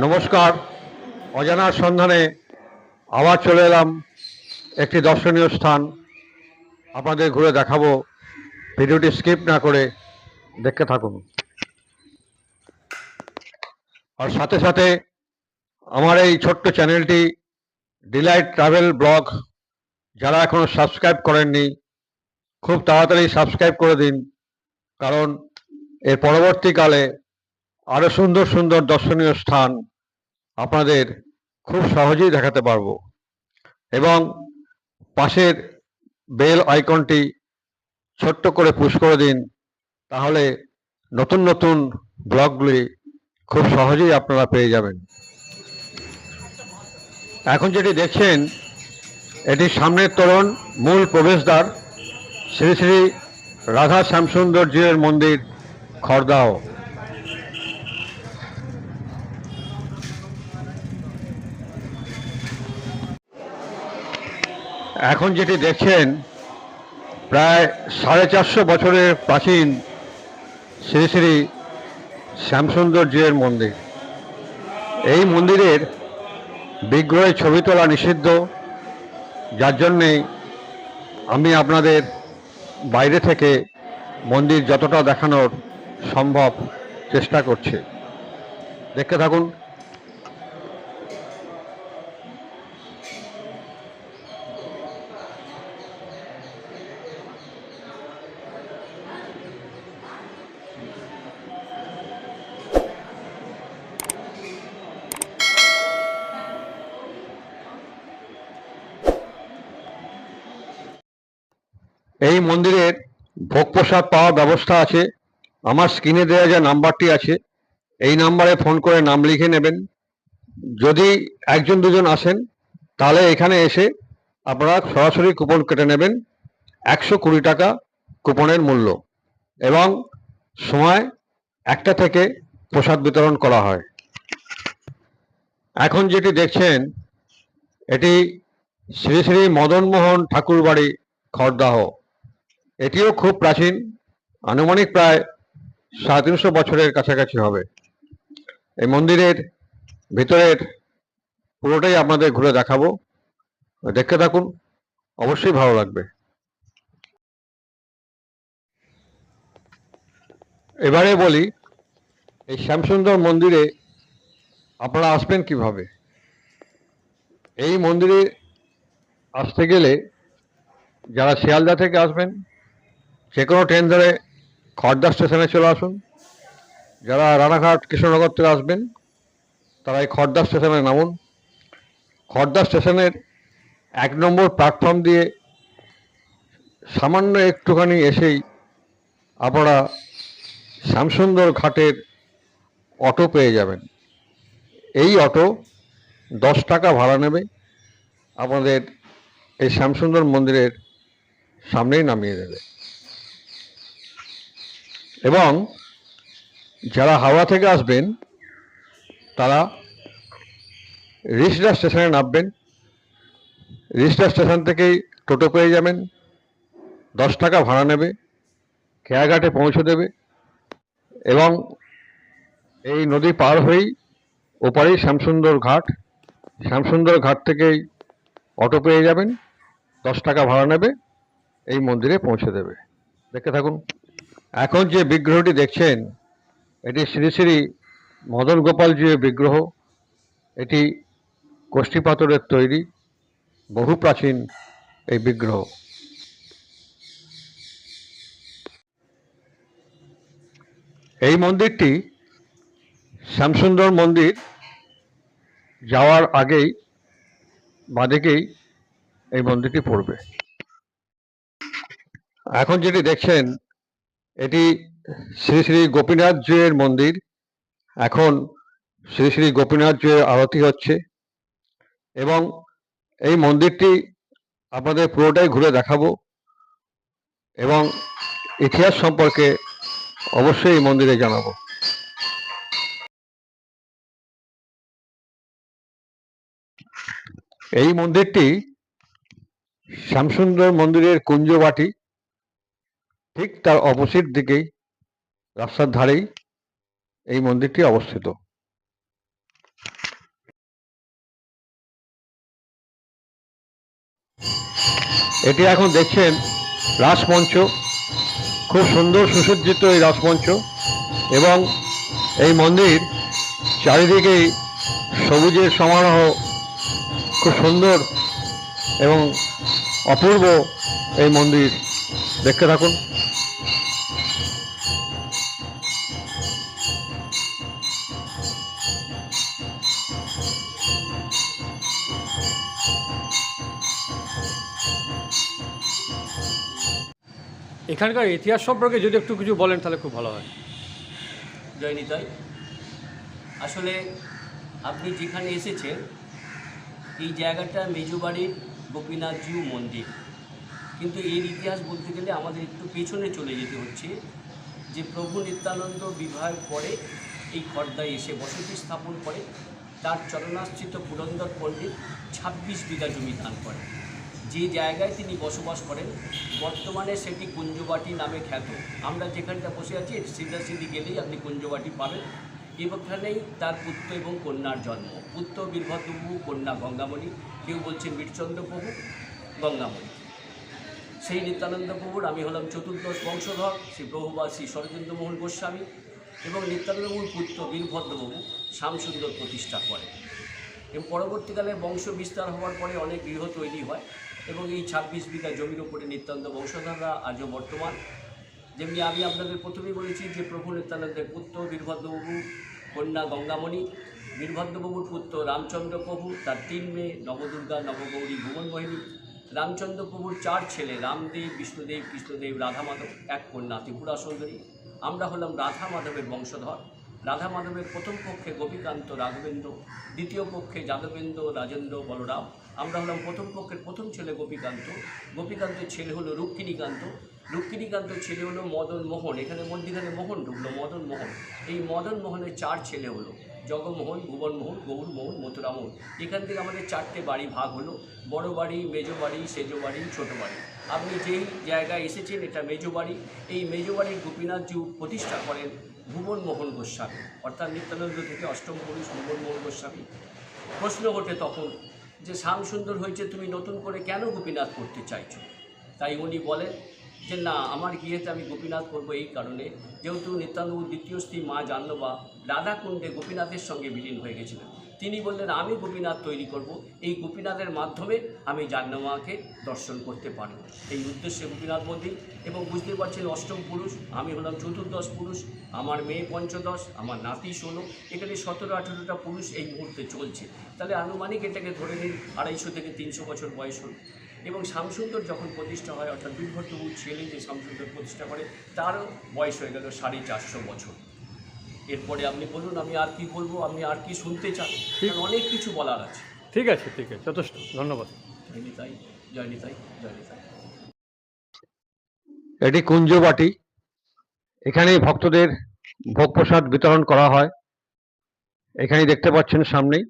নমস্কার। অজানার সন্ধানে আবার চলে এলাম একটি দর্শনীয় স্থান। আপনাদের ঘুরে দেখাবো। ভিডিওটি স্কিপ না করে দেখতে থাকুন। আর সাথে সাথে আমার এই ছোট্ট চ্যানেলটি ডিলাইট ট্রাভেল ব্লগ, যারা এখনও সাবস্ক্রাইব করেননি, খুব তাড়াতাড়ি সাবস্ক্রাইব করে দিন। কারণ এর পরবর্তীকালে আরও সুন্দর সুন্দর দর্শনীয় স্থান আপনাদের খুব সহজেই দেখাতে পারব। এবং পাশের বেল আইকনটি ছোট্ট করে পুশ করে দিন, তাহলে নতুন নতুন ব্লগগুলি খুব সহজেই আপনারা পেয়ে যাবেন। এখন যেটি দেখছেন, এটি সামনের তোরণ, মূল প্রবেশদ্বার, শ্রী শ্রী রাধা শ্যামসুন্দর জিউর মন্দির, খড়দাহ। এখন যেটি দেখছেন, প্রায় সাড়ে চারশো বছরের প্রাচীন শ্রী শ্রী শ্যামসুন্দর জিউর মন্দির। এই মন্দিরের বিগ্রহে ছবি তোলা নিষিদ্ধ। যার জন্যে আমি আপনাদের বাইরে থেকে মন্দির যতটা দেখানোর সম্ভব চেষ্টা করছি। দেখতে থাকুন। এই মন্দিরের ভোগ প্রসাদ পাওয়ার ব্যবস্থা আছে। আমার স্ক্রিনে দেওয়া যে নাম্বারটি আছে, এই নাম্বারে ফোন করে নাম লিখে নেবেন। যদি একজন, দুজন আসেন, তাহলে এখানে এসে আপনারা সরাসরি কুপন কেটে নেবেন। একশো কুড়ি টাকা কুপনের মূল্য এবং সময় একটা থেকে প্রসাদ বিতরণ করা হয়। এখন যেটি দেখছেন, এটি শ্রী শ্রী মদনমোহন ঠাকুরবাড়ি খড়দাহ। এটিও খুব প্রাচীন। আনুমানিক প্রায় সাড়ে তিনশো বছরের কাছাকাছি হবে। এই মন্দিরের ভিতরের পুরোটাই আপনাদের ঘুরে দেখাবো। দেখতে থাকুন, অবশ্যই ভালো লাগবে। এবারে বলি, এই শ্যামসুন্দর মন্দিরে আপনারা আসবেন কীভাবে? এই মন্দিরে আসতে গেলে যারা শিয়ালদা থেকে আসবেন যে কোনো ট্রেন ধরে খড়দা স্টেশনে চলে আসুন। যারা রানাঘাট, কৃষ্ণনগর থেকে আসবেন, তারা এই খড়দা স্টেশনে নামুন। খড়দা স্টেশনের এক নম্বর প্ল্যাটফর্ম দিয়ে সামান্য একটুখানি এসেই আপনারা শ্যামসুন্দর ঘাটের অটো পেয়ে যাবেন। এই অটো দশ টাকা ভাড়া নেবে। আপনাদের এই শ্যামসুন্দর মন্দিরের সামনেই নামিয়ে দেবে। এবং যারা হাওড়া থেকে আসবেন, তারা রিসডা স্টেশনে নামবেন। রিসডা স্টেশন থেকেই টোটো পেয়ে যাবেন, দশ টাকা ভাড়া নেবে, খেয়াঘাটে পৌঁছে দেবে এবং এই নদী পার হয়েই ওপারেই শ্যামসুন্দর ঘাট। শ্যামসুন্দর ঘাট থেকেই অটো পেয়ে যাবেন, দশ টাকা ভাড়া নেবে, এই মন্দিরে পৌঁছে দেবে। দেখতে থাকুন। এখন যে বিগ্রহটি দেখছেন, এটি শ্রী শ্রী মদন গোপালজির বিগ্রহ। এটি কোষ্ঠী পাথরের তৈরি, বহু প্রাচীন এই বিগ্রহ। এই মন্দিরটি শ্যামসুন্দর মন্দির যাওয়ার আগেই বাঁদিকেই এই মন্দিরটি পড়বে। এখন যেটি দেখছেন এটি শ্রী শ্রী গোপীনাথ জিউয়ের মন্দির। এখন শ্রী শ্রী গোপীনাথ জিউয়ের আরতি হচ্ছে এবং এই মন্দিরটি আপনাদের পুরোটাই ঘুরে দেখাবো এবং ইতিহাস সম্পর্কে অবশ্যই এই মন্দিরে জানাব। এই মন্দিরটি শ্যামসুন্দর মন্দিরের কুঞ্জবাটি। ঠিক তার অপোজিট দিকেই, রাস্তার ধারেই এই মন্দিরটি অবস্থিত। এটি এখন দেখছেন রাসমঞ্চ। খুব সুন্দর সুসজ্জিত এই রাসমঞ্চ এবং এই মন্দির চারিদিকেই সবুজের সমারোহ খুব সুন্দর এবং অপূর্ব এই মন্দির। দেখতে থাকুন। এখানকার ইতিহাস সম্পর্কে যদি একটু কিছু বলেন, তাহলে খুব ভালো হয়। জয় নিতাই আসলে আপনি যেখানে এসেছেন, এই জায়গাটা মেজুবাড়ির গোপীনাথজিউ মন্দির। কিন্তু এর ইতিহাস বলতে গেলে আমাদের একটু পেছনে চলে যেতে হচ্ছে, যে প্রভু নিত্যানন্দ বিবাহের পরে এই খর্দায় এসে বসতি স্থাপন করে, তার চরণাশ্রিত পুরন্দর পণ্ডিত ছাব্বিশ বিঘা জমি দান করেন। যে জায়গায় তিনি বসবাস করেন, বর্তমানে সেটি কুঞ্জবাটি নামে খ্যাত। আমরা যেখানটা বসে আছি সিধাসিধি গেলেই আপনি কুঞ্জবাটি পাবেন। এখানেই তার পুত্র এবং কন্যার জন্ম। পুত্র বীরভদ্রবাবু, কন্যা গঙ্গামণি, কেউ বলছেন বীরচন্দ্র প্রভু গঙ্গামণি। সেই নিত্যানন্দ প্রভুর আমি হলাম চতুর্দশ বংশধর, শ্রী প্রভুবা শ্রী শরদিন্দ্র মোহন গোস্বামী এবং নিত্যানন্দ প্রভুর পুত্র বীরভদ্রবাবু শ্যামসুন্দর প্রতিষ্ঠা করেন। এবং পরবর্তীকালে বংশ বিস্তার হওয়ার পরে অনেক গৃহ তৈরি হয়। এবং এই ছাব্বিশ বিঘা জমির উপরে নিত্যানন্দ বংশধররা আজও বর্তমান। যেমনি আমি আপনাদের প্রথমেই বলেছি যে প্রভু নিত্যানন্দের পুত্র বীরভদ্রবাবু, কন্যা গঙ্গামণি, বীরভদ্রবাবুর পুত্র রামচন্দ্র প্রভু, তার তিন মেয়ে নবদুর্গা, নবগৌরী ভুবনমোহিনী রামচন্দ্র প্রভুর চার ছেলে রামদেব, বিষ্ণুদেব, কৃষ্ণদেব রাধা মাধব এক কন্যা ত্রিপুরা সুন্দরী। আমরা হলাম রাধা মাধবের বংশধর। রাধা মাধবের প্রথম পক্ষে গোপীকান্ত, রাঘবেন্দ্র, দ্বিতীয় পক্ষে যাদবেন্দ্র, রাজেন্দ্র, বলরাম। আমরা হলাম প্রথম পক্ষের প্রথম ছেলে গোপীকান্ত। গোপীকান্তের ছেলে হলো রুক্মিণীকান্ত। রুক্মিণীকান্তের ছেলে হলো মদন মোহন। এখানে মধ্যিখানে মোহন ঢুকলো, মদন মোহন। এই মদন মোহনের চার ছেলে হলো জগমোহন ভুবনমোহন গৌরমোহন মথুরামোহন এখান থেকে আমাদের চারটে বাড়ি ভাগ হলো। বড় বাড়ি, মেজো বাড়ি, সেজো বাড়ি, ছোটো বাড়ি। আপনি যেই জায়গায় এসেছেন, এটা মেজবাড়ি। এই মেজবাড়ির গোপীনাথ যে প্রতিষ্ঠা করেন ভুবন মোহন গোস্বামী, অর্থাৎ নিত্যানন্দ থেকে অষ্টম পুরুষ ভুবন মোহন গোস্বামী। প্রশ্ন ওঠে তখন যে শ্যাম সুন্দর হয়েছে, তুমি নতুন করে কেন গোপীনাথ করতে চাইছো? তাই উনি বলেন যে না, আমার গিয়েতে আমি গোপীনাথ করব এই কারণে। যেহেতু নিত্যানন্দ দ্বিতীয় স্ত্রী মা জাহ্নবা রাধাকুণ্ডে গোপীনাথের সঙ্গে বিলীন হয়ে গেছিলেন। তিনি বললেন, আমি গোপীনাথ তৈরি করব। এই গোপীনাথের মাধ্যমে আমি জাহ্নমাকে দর্শন করতে পারব। এই উদ্দেশ্যে গোপীনাথ মন্দির এবং বুঝতে পারছেন অষ্টম পুরুষ, আমি হলাম চতুর্দশ পুরুষ, আমার মেয়ে পঞ্চদশ, আমার নাতি ষোলো, এখানে সতেরো, আঠেরোটা পুরুষ এই মুহূর্তে চলছে। তাহলে আনুমানিক এটাকে ধরে নিন, আড়াইশো থেকে তিনশো বছর বয়স হল। এবং শ্যামসুন্দর যখন প্রতিষ্ঠা হয় অর্থাৎ বীরভদ্রবাবুর ছেলে যে শ্যামসুন্দর প্রতিষ্ঠা করে তারও বয়স হয়ে গেল সাড়ে চারশো বছর। এরপরে আপনি বলুন আমি আর কি বলব আপনি আর কি শুনতে চান কারণ অনেক কিছু বলার আছে। ঠিক আছে ঠিক আছে যথেষ্ট ধন্যবাদ। জয় নিতাই জয় নিতাই এটি কুঞ্জবাটি। এখানেই ভক্তদের ভোগ প্রসাদ বিতরণ করা হয়। এখানে দেখতে পাচ্ছেন সামনেই।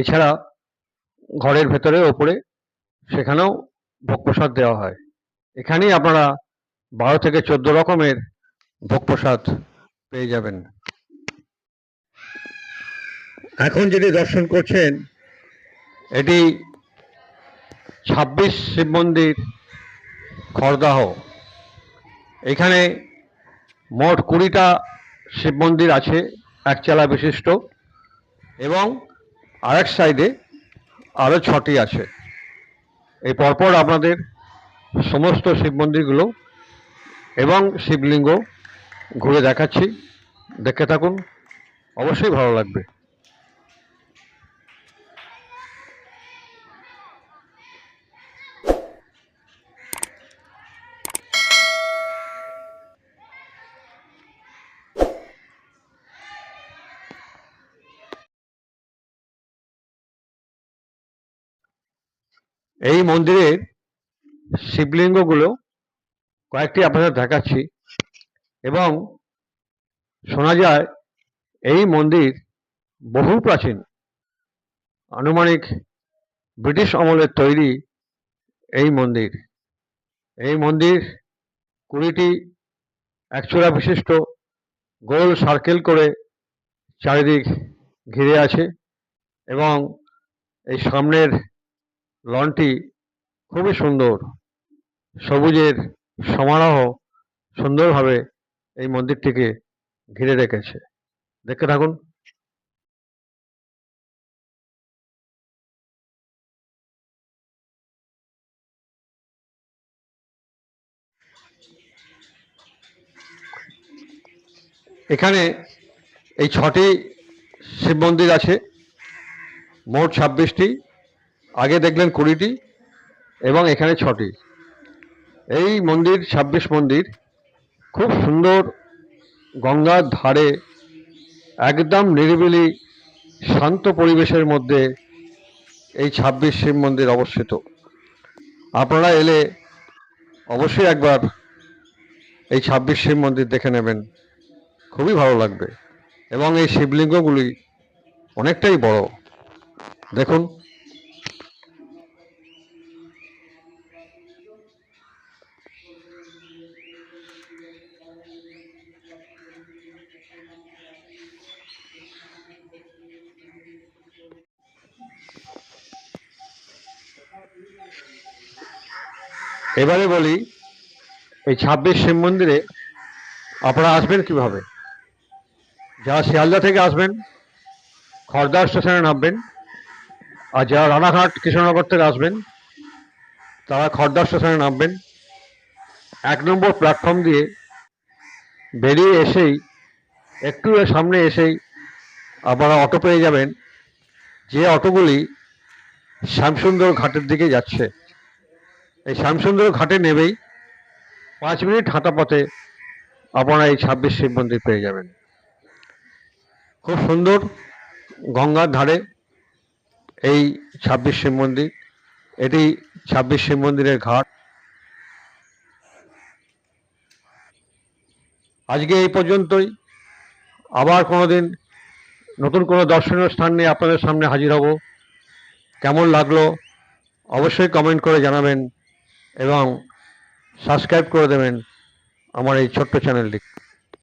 এছাড়া ঘরের ভেতরে ওপরে সেখানেও ভোগ প্রসাদ দেওয়া হয়। এখানেই আপনারা বারো থেকে চোদ্দ রকমের ভোগ প্রসাদ পেয়ে যাবেন। এখন যেটি দর্শন করছেন, এটি ছাব্বিশ শিব মন্দির খড়দাহ। এখানে মোট কুড়িটা শিব মন্দির আছে একচালা বিশিষ্ট এবং আরেক সাইডে আরও ছটি আছে। এই পরপর আপনাদের সমস্ত শিব মন্দিরগুলো এবং শিবলিঙ্গ ঘুরে দেখাচ্ছি। দেখতে থাকুন। অবশ্যই ভালো লাগবে। এই মন্দিরের শিবলিঙ্গগুলো কয়েকটি আপনাদের দেখাচ্ছি এবং শোনা যায় এই মন্দির বহু প্রাচীন। আনুমানিক ব্রিটিশ আমলের তৈরি এই মন্দির। এই মন্দির কুড়িটি একচূড়া বিশিষ্ট গোল সার্কেল করে চারিদিক ঘিরে আছে এবং এই সামনের লনটি খুবই সুন্দর। সবুজের সমারোহ সুন্দরভাবে এই মন্দিরটিকে ঘিরে রেখেছে। দেখতে থাকুন। এখানে এই ছটি শিব মন্দির আছে। মোট ছাব্বিশটি। আগে দেখলেন কুড়িটি এবং এখানে ছটি। এই মন্দির, ছাব্বিশ মন্দির, খুব সুন্দর গঙ্গার ধারে একদম নিরিবিলি শান্ত পরিবেশের মধ্যে এই ছাব্বিশ শিব মন্দির অবস্থিত। আপনারা এলে অবশ্যই একবার এই ছাব্বিশ শিব মন্দির দেখে নেবেন। খুবই ভালো লাগবে এবং এই শিবলিঙ্গগুলি অনেকটাই বড়। দেখুন এবারে বলি, এই ছাব্বিশ শিব মন্দিরে আপনারা আসবেন কীভাবে? যারা শিয়ালদা থেকে আসবেন, খড়দা স্টেশনে নামবেন, আর যারা রানাঘাট কৃষ্ণনগর থেকে আসবেন, তারা খড়দা স্টেশনে নামবেন। এক নম্বর প্ল্যাটফর্ম দিয়ে বেরিয়ে এসেই, একটু সামনে এসেই আপনারা অটো পেয়ে যাবেন। যে অটোগুলি শ্যামসুন্দর ঘাটের দিকে যাচ্ছে। এই শ্যামসুন্দর ঘাটে নেবেই পাঁচ মিনিট হাঁটা পথে আপনারা এই ছাব্বিশ শিব মন্দির পেয়ে যাবেন। খুব সুন্দর গঙ্গার ধারে এই ছাব্বিশ শিব মন্দির, এটি ছাব্বিশ শিব মন্দিরের ঘাট। আজকে এই পর্যন্তই। আবার কোনোদিন নতুন কোনো দর্শনীয় স্থান নিয়ে আপনাদের সামনে হাজির হব। কেমন লাগল অবশ্যই কমেন্ট করে জানাবেন। এবং সাবস্ক্রাইব করে দেবেন আমার এই ছোট্ট চ্যানেলটি।